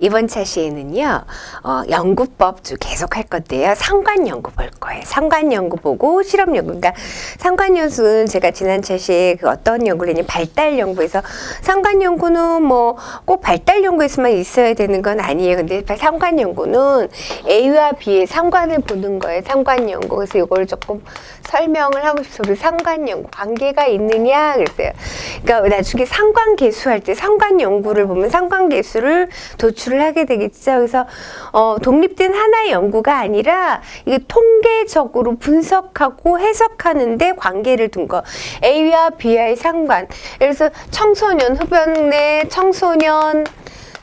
이번 차 시에는요, 어, 연구법 쭉 계속 할 건데요. 상관 연구 볼 거예요. 상관 연구 보고 실험 연구. 그러니까 상관 연수는 제가 지난 차 시에 그 어떤 연구를 했냐, 발달 연구에서 상관 연구는 뭐 꼭 발달 연구에서만 있어야 되는 건 아니에요. 근데 상관 연구는 A와 B의 상관을 보는 거예요. 상관 연구. 그래서 이걸 조금 설명을 하고 싶어서 상관 연구 관계가 있느냐 그랬어요. 그러니까 나중에 상관 계수할 때 상관 연구를 보면 상관 계수를 도출 을 하게 되겠죠. 그래서 어, 독립된 하나의 연구가 아니라 이게 통계적으로 분석하고 해석하는데 관계를 둔 거. A와 B와의 상관. 예를 들어서 청소년 흡연 내 청소년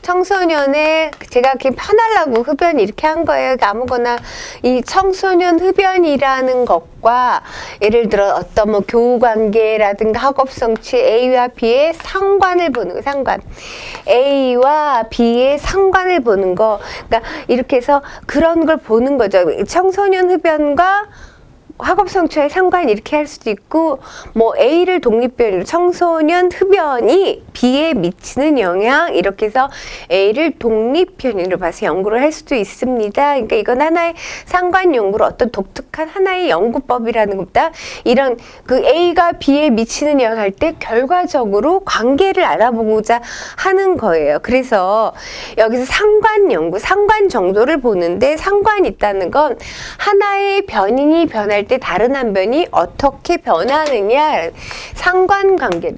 청소년의 제가 이렇게 편하려고 흡연 이렇게 한 거예요. 그러니까 아무거나 이 청소년 흡연이라는 것과 예를 들어 어떤 뭐 교우 관계라든가 학업 성취 A와 B의 상관을 보는 거 상관. A와 B의 상관을 보는 거. 그러니까 이렇게 해서 그런 걸 보는 거죠. 청소년 흡연과 학업 성취에 상관 이렇게 할 수도 있고 뭐 A를 독립변으로 청소년 흡연이 B에 미치는 영향 이렇게 해서 A를 독립변으로 봐서 연구를 할 수도 있습니다. 그러니까 이건 하나의 상관 연구로 어떤 독특한 하나의 연구법이라는 것보다 이런 그 A가 B에 미치는 영향 할 때 결과적으로 관계를 알아보고자 하는 거예요. 그래서 여기서 상관 연구, 상관 정도를 보는데 상관이 있다는 건 하나의 변인이 변할 때 다른 한 변이 어떻게 변하느냐 상관 관계를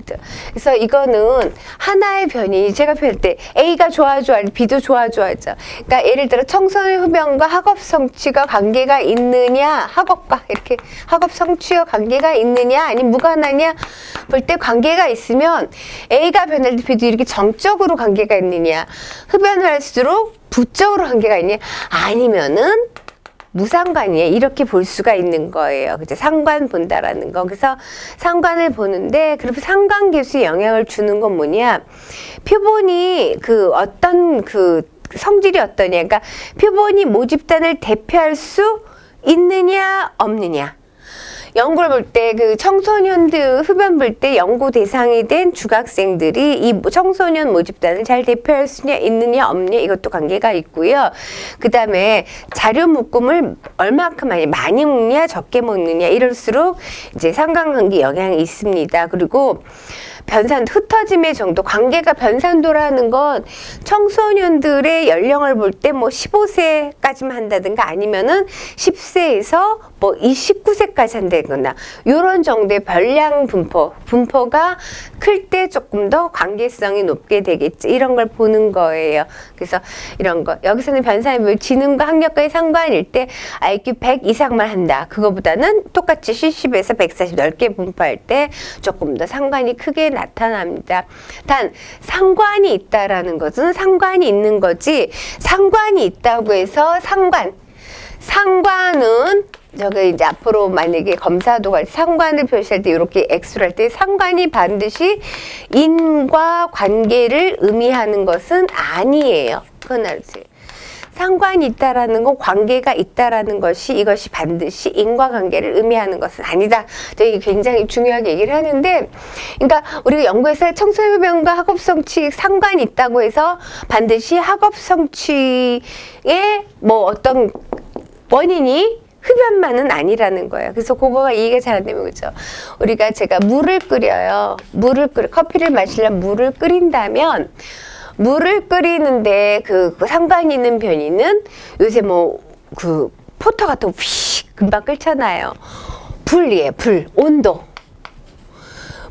그래서 이거는 하나의 변이 제가 표현할 때 A가 좋아 좋아 B도 좋아 좋아하죠. 그러니까 예를 들어 청소년 흡연과 학업 성취가 관계가 있느냐 학업과 이렇게 학업 성취와 관계가 있느냐 아니면 무관하냐 볼 때 관계가 있으면 A가 변할 때 B도 이렇게 정적으로 관계가 있느냐 흡연을 할수록 부적으로 관계가 있냐 아니면은 무상관이에요. 이렇게 볼 수가 있는 거예요. 그죠? 상관 본다라는 거. 그래서 상관을 보는데, 그래서 상관계수에 영향을 주는 건 뭐냐? 표본이 그 어떤 그 성질이 어떠냐? 그러니까 표본이 모집단을 대표할 수 있느냐, 없느냐. 연구를 볼 때 그 청소년들 흡연 볼 때 연구 대상이 된 중학생들이 이 청소년 모집단을 잘 대표할 수 있느냐 없느냐 이것도 관계가 있고요. 그 다음에 자료 묶음을 얼마큼 많이 많이 먹느냐 적게 먹느냐 이럴수록 이제 상관관계 영향이 있습니다. 그리고 변산 흩어짐의 정도 관계가 변산도라는 건 청소년들의 연령을 볼 때 뭐 15세까지만 한다든가 아니면은 10세에서 뭐 29세까지 한다거나 요런 정도의 별량 분포 분포가 클 때 조금 더 관계성이 높게 되겠지 이런 걸 보는 거예요. 그래서 이런 거 여기서는 변산이 뭐 지능과 학력과의 상관일 때 IQ 100 이상만 한다. 그거보다는 똑같이 70에서 140 넓게 분포할 때 조금 더 상관이 크게 나타납니다. 단 상관이 있다라는 것은 상관이 있는 거지 상관이 있다고 해서 상관 상관은 저기 이제 앞으로 만약에 검사도 갈 상관을 표시할 때 이렇게 X를 할 때 상관이 반드시 인과 관계를 의미하는 것은 아니에요. 그건 알지. 상관이 있다라는 건 관계가 있다라는 것이 이것이 반드시 인과관계를 의미하는 것은 아니다. 되게 굉장히 중요하게 얘기를 하는데, 그러니까 우리가 연구에서 청소년병과 학업 성취 상관이 있다고 해서 반드시 학업 성취에 뭐 어떤 원인이 흡연만은 아니라는 거예요. 그래서 그거가 이해가 잘 안 되면 그죠. 우리가 제가 물을 끓여요. 물을 끓여 커피를 마시려면 물을 끓인다면 물을 끓이는데 그, 그 상관 있는 변이는 요새 뭐 그 포터 같은 거휙 금방 끓잖아요. 불이에요. 불 온도.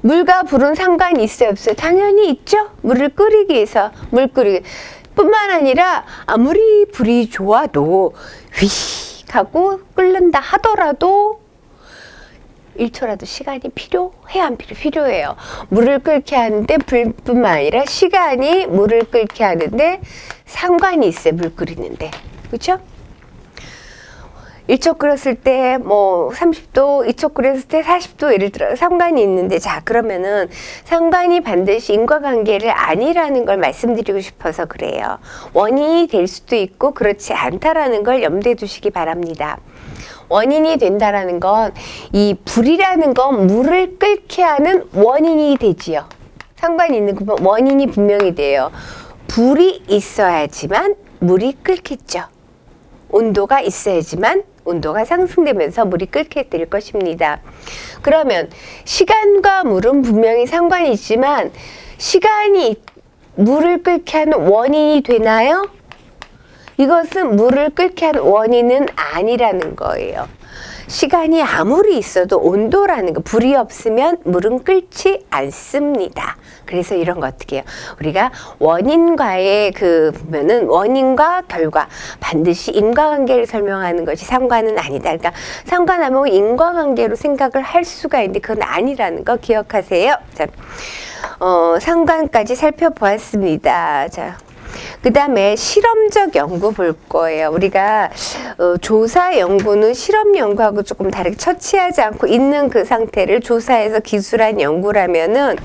물과 불은 상관이 있어요, 없어요? 당연히 있죠. 물을 끓이기 위해서 물 끓이기. 뿐만 아니라 아무리 불이 좋아도 휘 하고 끓는다 하더라도 1초라도 시간이 필요해야 안 필요 필요해요. 물을 끓게 하는데 불뿐만 아니라 시간이 물을 끓게 하는데 상관이 있어요. 물 끓이는데. 그렇죠? 1초 끓였을 때 뭐 30도, 2초 끓였을 때 40도 예를 들어 상관이 있는데 자 그러면은 상관이 반드시 인과관계를 아니라는 걸 말씀드리고 싶어서 그래요. 원인이 될 수도 있고 그렇지 않다라는 걸 염두에 두시기 바랍니다. 원인이 된다라는 건 이 불이라는 건 물을 끓게 하는 원인이 되지요. 상관이 있는 그 원인이 분명히 돼요. 불이 있어야지만 물이 끓겠죠. 온도가 있어야지만 온도가 상승되면서 물이 끓게 될 것입니다. 그러면 시간과 물은 분명히 상관이 있지만 시간이 물을 끓게 하는 원인이 되나요? 이것은 물을 끓게 한 원인은 아니라는 거예요. 시간이 아무리 있어도 온도라는 거 불이 없으면 물은 끓지 않습니다. 그래서 이런 거 어떻게 해요? 우리가 원인과의 그 보면은 원인과 결과 반드시 인과관계를 설명하는 것이 상관은 아니다. 그러니까 상관하면 인과관계로 생각을 할 수가 있는데 그건 아니라는 거 기억하세요. 자, 어, 상관까지 살펴보았습니다. 자. 그 다음에 실험적 연구 볼 거예요. 우리가 어, 조사 연구는 실험 연구하고 조금 다르게 처치하지 않고 있는 그 상태를 조사해서 기술한 연구라면은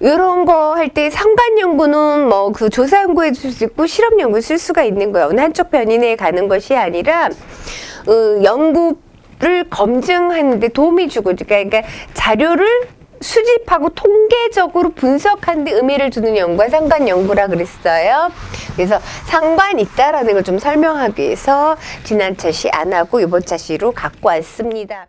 이런 거 할 때 상관 연구는 뭐 그 조사 연구에 쓸 수 있고 실험 연구에 쓸 수가 있는 거예요. 어느 한쪽 변인에 가는 것이 아니라 어, 연구 를 검증하는데 도움이 주고 그러니까 자료를 수집하고 통계적으로 분석하는 데 의미를 두는 연구가 상관 연구라 그랬어요. 그래서 상관 있다라는 걸 좀 설명하기 위해서 지난 차시 안 하고 이번 차시로 갖고 왔습니다.